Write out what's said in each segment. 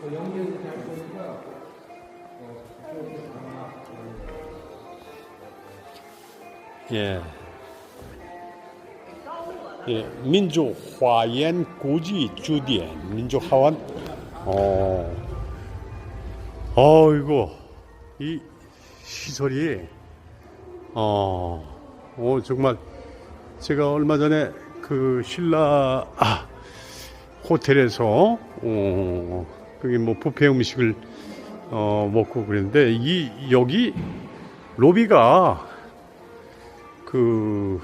어, 아마 예. 예, 민족 화연 고지 주디엔 민족 화원. 어. 어이고 이 시설이 어, 어 정말 제가 얼마 전에 그 신라 아, 호텔에서 어, 그게 뭐 부페 음식을 어, 먹고 그랬는데 이 여기 로비가 그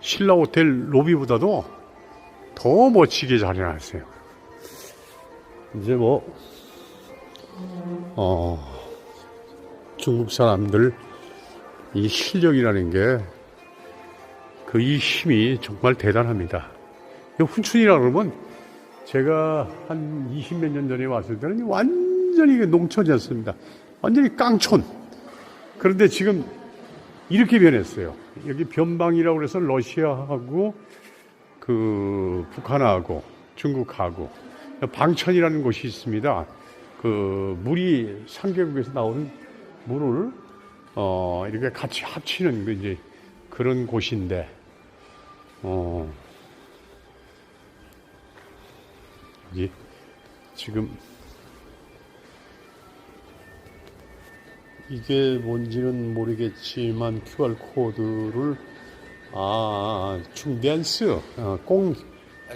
신라 호텔 로비보다도 더 멋지게 잘 해놨어요. 이제 뭐, 어, 중국 사람들 이 실력이라는 게 그 이 힘이 정말 대단합니다. 이 훈춘이라 그러면 제가 한 20몇 년 전에 왔을 때는 완전히 농촌이었습니다. 완전히 깡촌. 그런데 지금 이렇게 변했어요. 여기 변방이라고 그래서 러시아하고 그 북한하고 중국하고 방천이라는 곳이 있습니다. 그 물이 상계국에서 나오는 물을 어 이렇게 같이 합치는 그 이제 그런 곳인데 어 여기 지금 이게 뭔지는 모르겠지만 QR 코드를 아 충전스 어, 공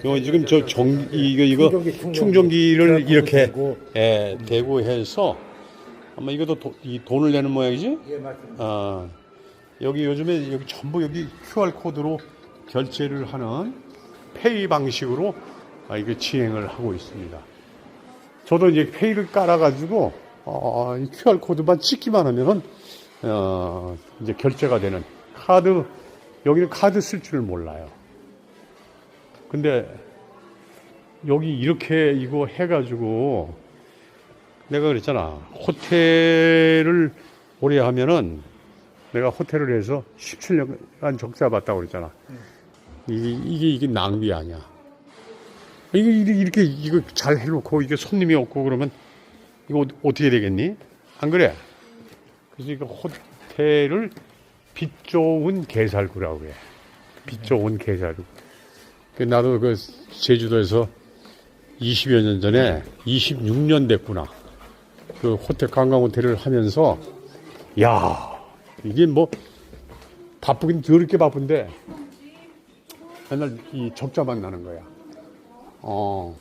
이거 지금 저 정 이거 이거 충전기, 충전기. 충전기 를 이렇게 대고. 예, 대고 해서 아마 이것도 도, 이 돈을 내는 모양이지? 예 맞습니다. 아, 여기 요즘에 여기 전부 여기 QR 코드로 결제를 하는 페이 방식으로 아, 이게 진행을 하고 있습니다. 저도 이제 페이를 깔아가지고 어, 이 QR 코드만 찍기만 하면은 어, 이제 결제가 되는 카드 여기는 카드 쓸 줄 몰라요. 근데 여기 이렇게 이거 해가지고 내가 그랬잖아 호텔을 오래 하면은 내가 호텔을 해서 17년간 적자 봤다고 그랬잖아. 이게, 이게, 이게 낭비 아니야. 이게 이렇게, 이거 잘 해놓고 이게 손님이 없고 그러면 이거 어- 어떻게 되겠니? 안 그래? 그래서 이거 호텔을 빛 좋은 개살구라고 그래. 빛 좋은 개살구. 그 나도 그 제주도에서 20여 년 전에 26년 됐구나. 그 호텔 관광 호텔을 하면서 야 이게 뭐 바쁘긴 더럽게 바쁜데 맨날 이 적자 만 나는 거야. 어